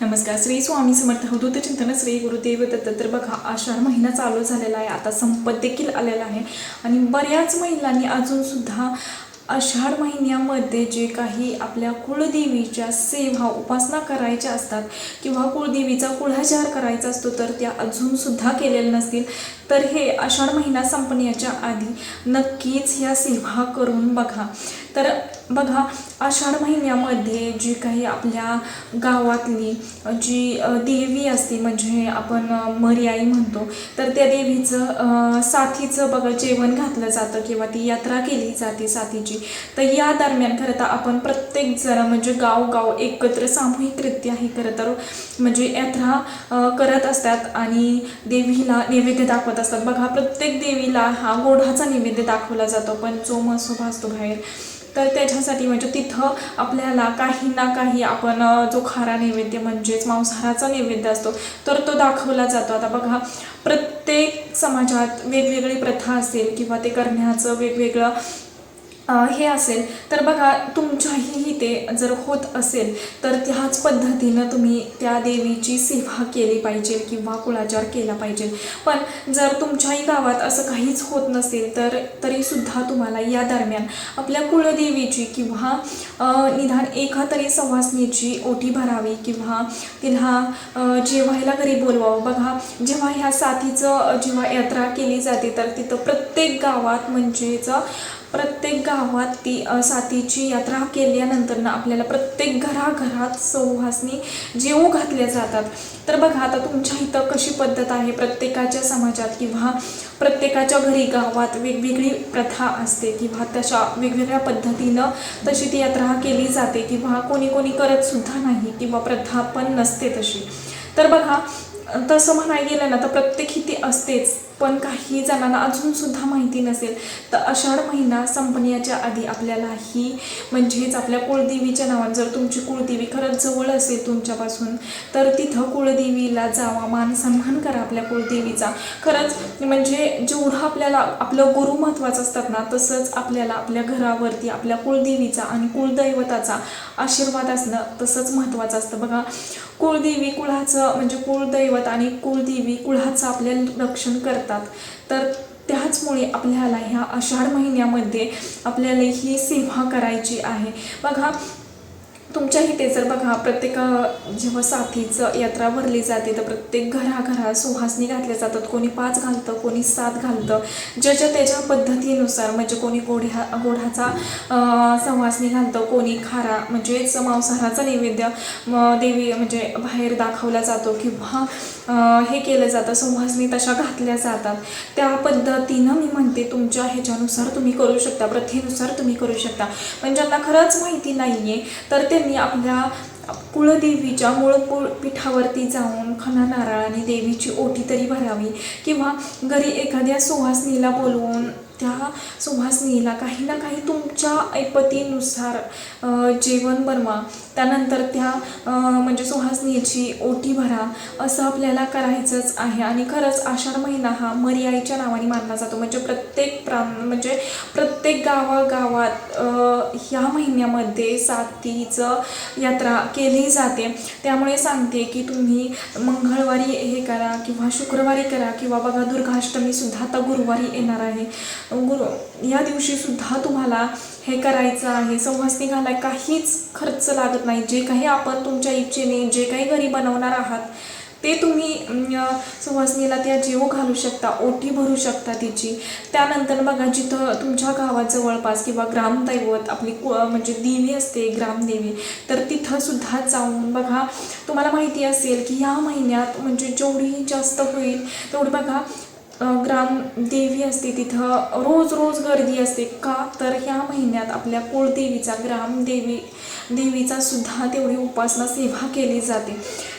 नमस्कार. श्री स्वामी समर्थ. अवधूत चिंतन श्री गुरुदेव दत्त. तर बघा आषाढ महिना चालू झालेला आहे. आता संपत देखील आलेला आहे. आणि बऱ्याच महिलांनी अजूनसुद्धा आषाढ महिन्यामध्ये जे काही आपल्या कुळदेवीच्या सेवा उपासना करायच्या असतात किंवा कुळदेवीचा कुळाचार करायचा असतो तर त्या अजूनसुद्धा केलेल्या नसतील. तर हे आषाढ महिना संपण्याच्या आधी नक्कीच ह्या सेवा करून बघा. तर बघा आषाढ महिन्यामध्ये जी काही आपल्या गावातली जी देवी असते म्हणजे आपण मर्याई म्हणतो तर त्या देवीचं साथीचं बघा जेवण घातलं जातं किंवा ती यात्रा केली जाते साथीची. तर या दरम्यान खरं तर आपण प्रत्येक जण म्हणजे गावगाव एकत्र सामूहिकरित्या हे खरं तर म्हणजे यात्रा करत असतात आणि देवीला नैवेद्य दाखवत असतात. बघा प्रत्येक देवीला हा गोडाचा नैवेद्य दाखवला जातो पण जो मसोबा असतो बाहेर तर त्याच्यासाठी म्हणजे तिथं आपल्याला काही ना काही आपण जो खारा नैवेद्य म्हणजेच मांसाहाराचा नैवेद्य असतो तर तो दाखवला जातो. आता बघा प्रत्येक समाजात वेगवेगळी प्रथा असेल किंवा ते करण्याचं वेगवेगळं हे असेल तर बघा तुमच्याही इथे जर होत असेल तर त्याच पद्धतीनं तुम्ही त्या देवीची सेवा केली पाहिजे किंवा कुळाचार केला पाहिजे. पण जर तुमच्याही गावात असं काहीच होत नसेल तर तरीसुद्धा तुम्हाला या दरम्यान आपल्या कुळदेवीची किंवा निदान एका तरी सवासनीची ओटी भरावी किंवा तिला जेवायला घरी बोलवावं. बघा जेव्हा ह्या साथीचं जेव्हा यात्रा केली जाते तर तिथं प्रत्येक गावात म्हणजेच प्रत्येक गावात ती साथीची यात्रा केल्यानंतर ना आपल्याला प्रत्येक घराघरात सौहासनी जेवू घातल्या जातात. तर बघा आता तुमच्या इथं कशी पद्धत आहे? प्रत्येकाच्या समाजात किंवा प्रत्येकाच्या घरी गावात वेगवेगळी प्रथा असते किंवा तशा वेगवेगळ्या पद्धतीनं तशी ती यात्रा केली जाते किंवा कोणी कोणी करतसुद्धा नाही किंवा प्रथा पण नसते तशी. तर बघा तसं म्हणायला गेलं ना तर प्रत्येक ही ती असतेच. पण काही जणांना अजून सुद्धा माहिती नसेल. तर आषाढ महिना संपण्याच्या आधी आपल्याला ही म्हणजेच आपल्या कुळदेवीच्या नावात जर तुमची कुळदेवी खरंच जवळ असेल तुमच्यापासून तर तिथं कुळदेवीला जावा मान सन्मान करा आपल्या कुळदेवीचा. खरंच म्हणजे जेवढं आपल्याला आपलं गुरु महत्त्वाचं असतात ना तसंच आपल्याला आपल्या घरावरती आपल्या कुळदेवीचा आणि कुळदैवताचा आशीर्वाद असणं तसंच महत्त्वाचं असतं. बघा कुळदेवी कुळाचं म्हणजे कुळदैवत आणि कुळदेवी कुळाचं आपल्याला रक्षण करतात. तर त्याचमुळे आपल्याला ह्या आषाढ महिन्यामध्ये आपल्याला ही सेवा करायची आहे. बघा तुमच्या इथे जर बघा प्रत्येक जेव्हा साथीचं यात्रा भरली जाते तर प्रत्येक घराघरा सुहासनी घातल्या जातात. कोणी पाच घालतं कोणी सात घालतं. ज्याच्या त्याच्या पद्धतीनुसार म्हणजे कोणी गोढ्या गोढ्याचा संवासनी घालतं कोणी खारा म्हणजेच मांसाहाराचा नैवेद्य म, देवी म्हणजे बाहेर दाखवला जातो किंवा हे केलं जातं संवासनी तशा घातल्या जातात. त्या पद्धतीनं मी म्हणते तुमच्या ह्याच्यानुसार तुम्ही करू शकता प्रथेनुसार तुम्ही करू शकता. पण ज्यांना खरंच माहिती नाही आहे तर ते त्यांनी आपल्या कुळदेवीच्या मूळ कुळ पीठावरती जाऊन खना नारळाने देवीची ओटी तरी भरावी किंवा घरी एखाद्या सुहासनीला बोलवून त्या सुहासनीला काही ना काही तुमच्या ऐपतीनुसार जेवण बनवा. त्यानंतर त्या म्हणजे सुहासनीची ओटी भरा. असं आपल्याला करायचंच आहे. आणि खरंच आषाढ महिना हा मर्याईच्या नावाने मानला जातो. म्हणजे प्रत्येक प्रा म्हणजे प्रत्येक गावागावात ह्या महिन्यामध्ये सातीचं यात्रा केली जाते. त्यामुळे सांगते की तुम्ही मंगळवारी हे करा किंवा शुक्रवारी करा किंवा बघा दुर्गाष्टमीसुद्धा आता गुरुवारी येणार आहे. गुरु या दिवशीसुद्धा तुम्हाला हे करायचं आहे. संवासनी घालाय काहीच खर्च लागत नाही. जे काही आपण तुमच्या इच्छेने जे काही घरी बनवणार आहात ते तुम्ही सुवासनीला त्या जेव घालू शकता. ओटी भरू शकता तिची. त्यानंतर बघा जिथं तुमच्या गावात जवळपास किंवा ग्रामदैवत आपली कु म्हणजे देवी असते ग्रामदेवी तर तिथंसुद्धा जाऊन बघा तुम्हाला माहिती असेल की ह्या महिन्यात म्हणजे जेवढी जास्त होईल तेवढी बघा ग्रामदेवी ग्राम देवी असते तिथं रोज रोज गर्दी असते. का? तर ह्या महिन्यात आपल्या कुळदेवीचा ग्रामदेवी देवीचा सुद्धा तेवढी उपासना सेवा केली जाते.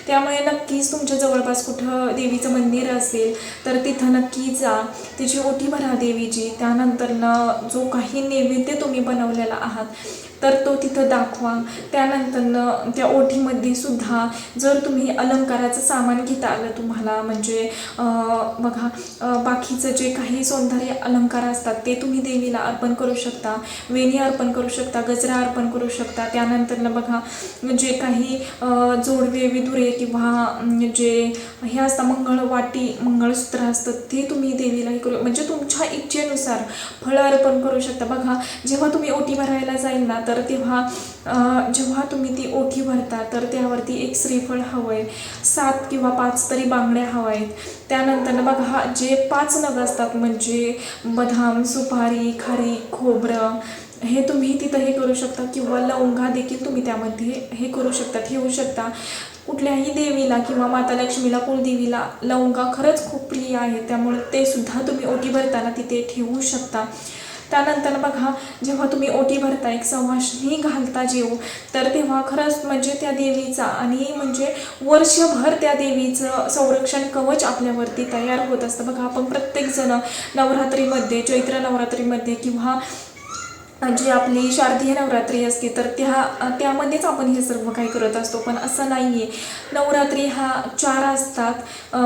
त्यामुळे नक्कीच तुमच्या जवळपास कुठं देवीचं मंदिर असेल तर तिथं नक्की जा. तिची ओटी भरा देवीची. त्यानंतरनं जो काही नैवेद्य तुम्ही बनवलेला आहात तर तो तिथं दाखवा. त्यानंतर त्या ओटीमध्ये सुद्धा जर तुम्ही अलंकाराचं सामान घेता आलं तुम्हाला म्हणजे बघा बाकीचं जे काही सौंदर्य अलंकार असतात ते तुम्ही देवीला अर्पण करू शकता वेणी अर्पण करू शकता गजरा अर्पण करू शकता. त्यानंतर बघा जे काही जोडवे विदुरे किंवा जे हे असतं मंगळवाटी मंगळसूत्र असतं ते तुम्ही देवीला हे करू म्हणजे तुमच्या इच्छेनुसार फळं अर्पण करू शकता. बघा जेव्हा तुम्ही ओटी भरायला जाईल ना तर तेव्हा जेव्हा तुम्ही ती ओटी भरता तर त्यावरती एक श्रीफळ हवं आहे सात किंवा पाच तरी बांगड्या हवा आहेत त्यानंतर बघा जे पाच नग असतात म्हणजे बदाम सुपारी खारी खोबरं हे तुम्ही तिथं हे करू शकता किंवा लवंगा देखील तुम्ही त्यामध्ये हे करू शकता ठेवू शकता. कुठल्याही देवीला किंवा माता लक्ष्मीला कुलदेवीला लवंगा खरंच खूप प्रिय आहे त्यामुळे ते सुद्धा तुम्ही ओटी भरताना तिथे ठेवू शकता. त्यानंतर बघा जेव्हा तुम्ही ओटी भरता एक सवाशणी घालता जेऊ तर तेव्हा खरंच म्हणजे त्या देवीचा आणि म्हणजे वर्षभर त्या देवीचं संरक्षण कवच आपल्यावरती तयार होत असतं. बघा आपण प्रत्येकजण नवरात्रीमध्ये चैत्र नवरात्रीमध्ये किंवा जी आपली शारदीय नवरात्री असते तर त्या त्यामध्येच आपण हे सर्व काही करत असतो. पण असं नाही आहे नवरात्री हा चार असतात.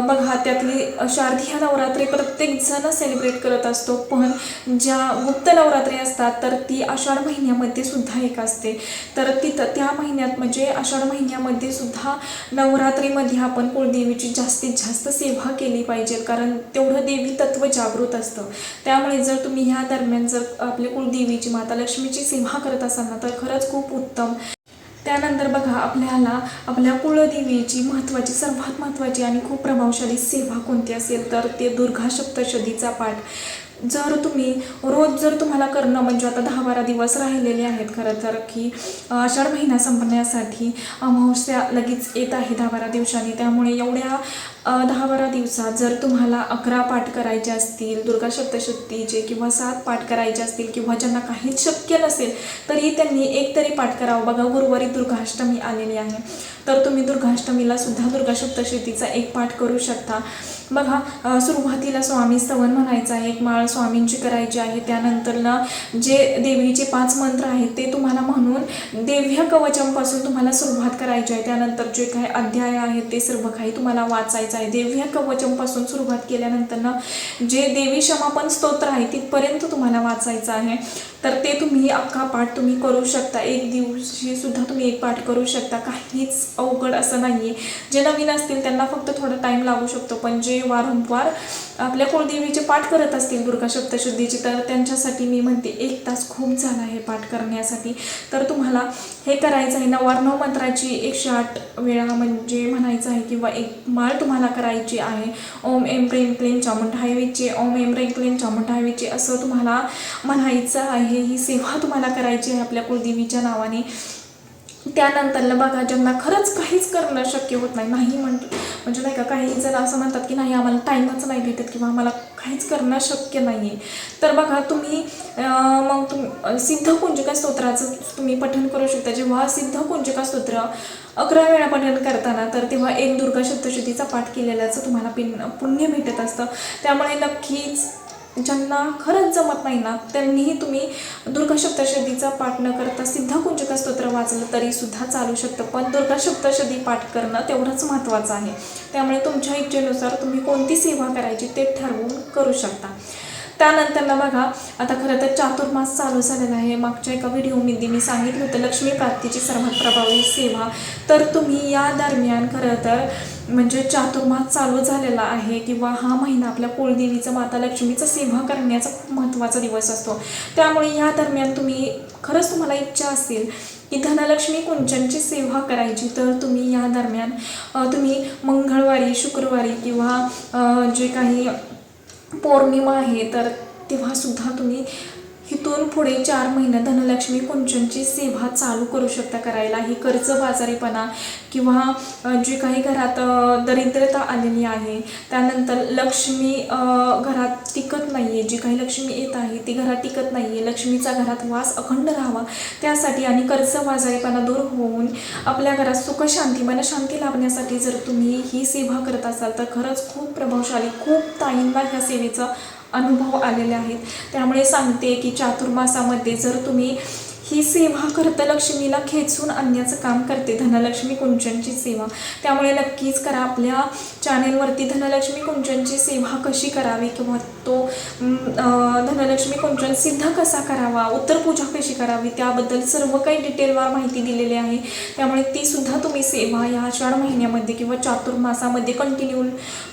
बघा त्यातली शारदीय नवरात्री प्रत्येकजण सेलिब्रेट करत असतो. पण ज्या गुप्त नवरात्री असतात तर ती आषाढ महिन्यामध्ये सुद्धा एक असते. तर तिथं त्या महिन्यात म्हणजे आषाढ महिन्यामध्ये सुद्धा नवरात्रीमध्ये आपण कुळदेवीची जास्तीत जास्त सेवा केली पाहिजे. कारण तेवढं देवी तत्व जागृत असतं. त्यामुळे जर तुम्ही ह्या दरम्यान जर आपल्या कुळदेवीची माता लक्ष्मीची सेवा करत असाल ना तर खरंच खूप उत्तम. त्यानंतर बघा आपल्याला आपल्या कुळदेवीची महत्त्वाची सर्वात महत्त्वाची आणि खूप प्रभावशाली सेवा कोणती असेल तर ते दुर्गा सप्तशतीचा पाठ. जर तुम्ही रोज जर तुम्हाला करणं म्हणजे आता दहा बारा दिवस राहिलेले आहेत खरं तर की आषाढ महिना संपण्यासाठी अमावस्या लगेच येत आहे दहा बारा दिवसांनी. त्यामुळे एवढ्या दहा बारा दिवसात जर तुम्हाला अकरा पाठ करायचे असतील दुर्गा सप्तशतीचे किंवा सात पाठ करायचे असतील किंवा ज्यांना काहीच शक्य नसेल तरी त्यांनी एक तरी पाठ करावं. बघा गुरुवारी दुर्गाष्टमी आलेली आहे. तर तुम्ही दुर्गाष्टमीला सुद्धा दुर्गा सप्तशतीचा एक पाठ करू शकता. बघा सुरुवातीला स्वामी स्तवन म्हणायचं आहे एक माळ स्वामींची करायची आहे त्यानंतर ना जे देवीचे पाच मंत्र आहेत ते तुम्हाला म्हणून देव्य कवचांपासून तुम्हाला सुरुवात करायची आहे. त्यानंतर जे काही अध्याय आहेत ते सर्व काही तुम्हाला वाचायचं आहे. देव्य कवचंपासून सुरुवात केल्यानंतर ना जे देवी क्षमापन स्तोत्र आहे तिथपर्यंत तुम्हाला वाचायचं आहे. तर ते तुम्ही अख्खा पाठ तुम्ही करू शकता. एक दिवशी सुद्धा तुम्ही एक पाठ करू शकता. काहीच अवघड असं नाही आहे जे नवीन असतील त्यांना फक्त थोडा टाईम लागू शकतो. पण जे वारंवार आपल्या कुळदेवीचे पाठ करत असतील दुर्गा सप्तशुद्धीचे तर त्यांच्यासाठी मी म्हणते एक तास खूप झाला आहे पाठ करण्यासाठी. तर तुम्हाला हे करायचं आहे. नवार्णव मंत्राची एकशे आठ वेळा म्हणजे म्हणायचं आहे किंवा एक माळ तुम्हाला करायची आहे. ओम एम प्रेम क्लेम चामुंडायवीचे ओम एम प्रेम क्लेम चामुंडायवीचे असं तुम्हाला म्हणायचं आहे. ही सेवा तुम्हाला करायची आहे आपल्या कुलदेवीच्या नावाने. त्यानंतरला बघा ज्यांना खरंच काहीच करणं शक्य होत नाही नाही म्हण म्हणजे नाही का काही जण असं म्हणतात की नाही आम्हाला टाईमच नाही भेटत किंवा आम्हाला काहीच करणं शक्य नाही आहे तर बघा तुम्ही मग तुम सिद्ध कुंजिका स्तोत्राचं तुम्ही पठन करू शकता. जेव्हा सिद्ध कुंजिका स्तोत्र अकरा वेळा पठन करताना तर तेव्हा एक दुर्गा सप्तशतीचा पाठ केलेल्याचं तुम्हाला पिन पुण्य भेटत असतं. त्यामुळे नक्कीच ज्यांना खरंच जमत नाही ना त्यांनीही तुम्ही दुर्गा सप्तशतीचा पाठ न करता सिद्धकुंजक स्तोत्र वाचलं तरी सुद्धा चालू शकतं. पण दुर्गा सप्तशती पाठ करणं तेवढंच महत्त्वाचं आहे. त्यामुळे तुमच्या इच्छेनुसार तुम्ही कोणती सेवा करायची ते ठरवून करू शकता. त्यानंतर ना बघा आता खरं तर चातुर्मास चालू झालेला आहे. मागच्या एका व्हिडिओमध्ये मी सांगितलं होतं लक्ष्मी प्राप्तीची सर्वात प्रभावी सेवा. तर तुम्ही या दरम्यान खरं तर म्हणजे चातुर्मास चालू झालेला आहे किंवा हा महिना आपल्या कुलदेवीचं माता लक्ष्मीचं सेवा करण्याचा खूप महत्त्वाचा दिवस असतो. त्यामुळे या दरम्यान तुम्ही खरंच तुम्हाला इच्छा असेल की धनलक्ष्मी कुंचनची सेवा करायची तर तुम्ही या दरम्यान तुम्ही मंगळवारी शुक्रवारी किंवा जे काही पौर्णिमा आहे तर तेव्हा सुद्धा तुम्ही इथून पुढे चार महिने धनलक्ष्मी कुंचनची सेवा चालू करू शकता करायला. ही कर्ज बाजारीपणा किंवा जी काही घरात दरिद्रता आलेली आहे त्यानंतर लक्ष्मी घरात टिकत नाही आहे जी काही लक्ष्मी येत आहे ती घरात टिकत नाही आहे लक्ष्मीचा घरात वास अखंड राहावा त्यासाठी आणि कर्ज बाजारीपणा दूर होऊन आपल्या घरात सुखशांती मनशांती लाभण्यासाठी जर तुम्ही ही सेवा करत असाल तर खरंच खूप प्रभावशाली खूप ताईंना ह्या सेवेचा अनुभव आलेले आहेत. त्यामुळे सांगते की चातुर्मासामध्ये जर तुम्ही ही सेवा करतं लक्ष्मीला खेचून आणण्याचं काम करते धनलक्ष्मी कुंचनची सेवा. त्यामुळे नक्कीच करा आपल्या चॅनेलवरती धनलक्ष्मी कुंचनची सेवा कशी करावी किंवा तो धनलक्ष्मी कुंचन सिद्ध कसा करावा उत्तरपूजा कशी करावी त्याबद्दल सर्व काही डिटेलवार माहिती दिलेली आहे. त्यामुळे ती सुद्धा तुम्ही सेवा या चार महिन्यामध्ये किंवा चातुर्मासामध्ये कंटिन्यू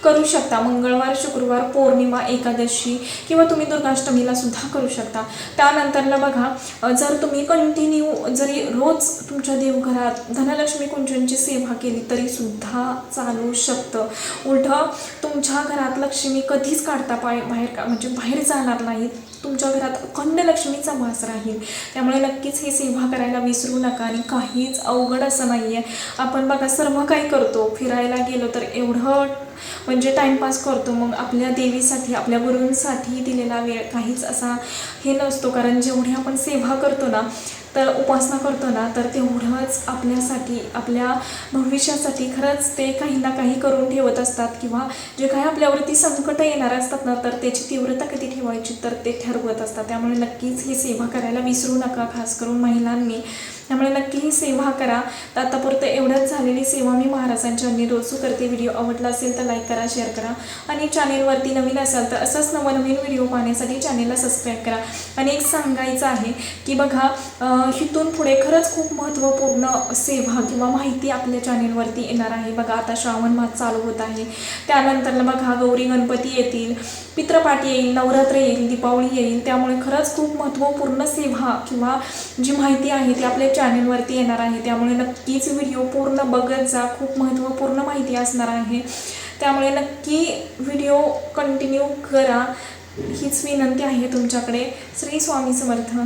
करू शकता. मंगळवार शुक्रवार पौर्णिमा एकादशी किंवा तुम्ही दुर्गाष्टमीला सुद्धा करू शकता. त्यानंतरला बघा जर तुम्ही कंटिन्यू जरी रोज तुमच्या देवघरात धनलक्ष्मी कुंजनची सेवा केली तरी सुद्धा चालू शकतं. उलटं तुमच्या घरात लक्ष्मी कधीच काढता पाय बाहेर का म्हणजे बाहेर जाणार नाहीत. तुमच्या घरात अखंड लक्ष्मीचा वास राहील. त्यामुळे नक्कीच ही सेवा करायला विसरू नका आणि काहीच अवघड असं नाही आहे आपण बघा सर्व काही करतो. फिरायला गेलो तर एवढं म्हणजे टाईमपास करतो. मग आपल्या देवीसाठी आपल्या गुरूंसाठी दिलेला वेळ काहीच असा हे नसतो. कारण जेवढी आपण सेवा करतो ना तर उपासना करतो ना तर तेवढंच आपल्यासाठी आपल्या भविष्यासाठी खरंच ते काही ना काही करून ठेवत असतात. किंवा जे काही आपल्यावरती संकटं येणार असतात ना तर त्याची तीव्रता कधी ठेवायची? तर ते ठरवत असतात. त्यामुळे नक्कीच ही सेवा करायला विसरू नका. खास करून महिलांनी. त्यामुळे नक्की ही सेवा करा. तर आतापुरतं एवढंच झालेली सेवा मी महाराजांच्या अंनी रोजू करते. व्हिडिओ आवडला असेल तर लाईक करा शेअर करा. आणि चॅनेलवरती नवीन असाल तर असंच नवनवीन व्हिडिओ पाहण्यासाठी चॅनेलला सबस्क्राईब करा. आणि एक सांगायचं आहे की बघा इथून पुढे खरंच खूप महत्त्वपूर्ण सेवा किंवा माहिती आपल्या चॅनेलवरती येणार आहे. बघा आता श्रावण मास चालू होत आहे. त्यानंतर बघा गौरी गणपती येतील पित्रपाठ येईल नवरात्र येईल दीपावली येईल. त्यामुळे खरंच खूप महत्त्वपूर्ण सेवा किंवा जी माहिती आहे ती आपल्या चॅनेलवरती येणार आहे. त्यामुळे नक्कीच व्हिडिओ पूर्ण बघत जा. खूप महत्त्वपूर्ण माहिती असणार आहे. त्यामुळे नक्की व्हिडिओ कंटिन्यू करा. हीच विनंती आहे तुमच्याकडे. श्री स्वामी समर्थ.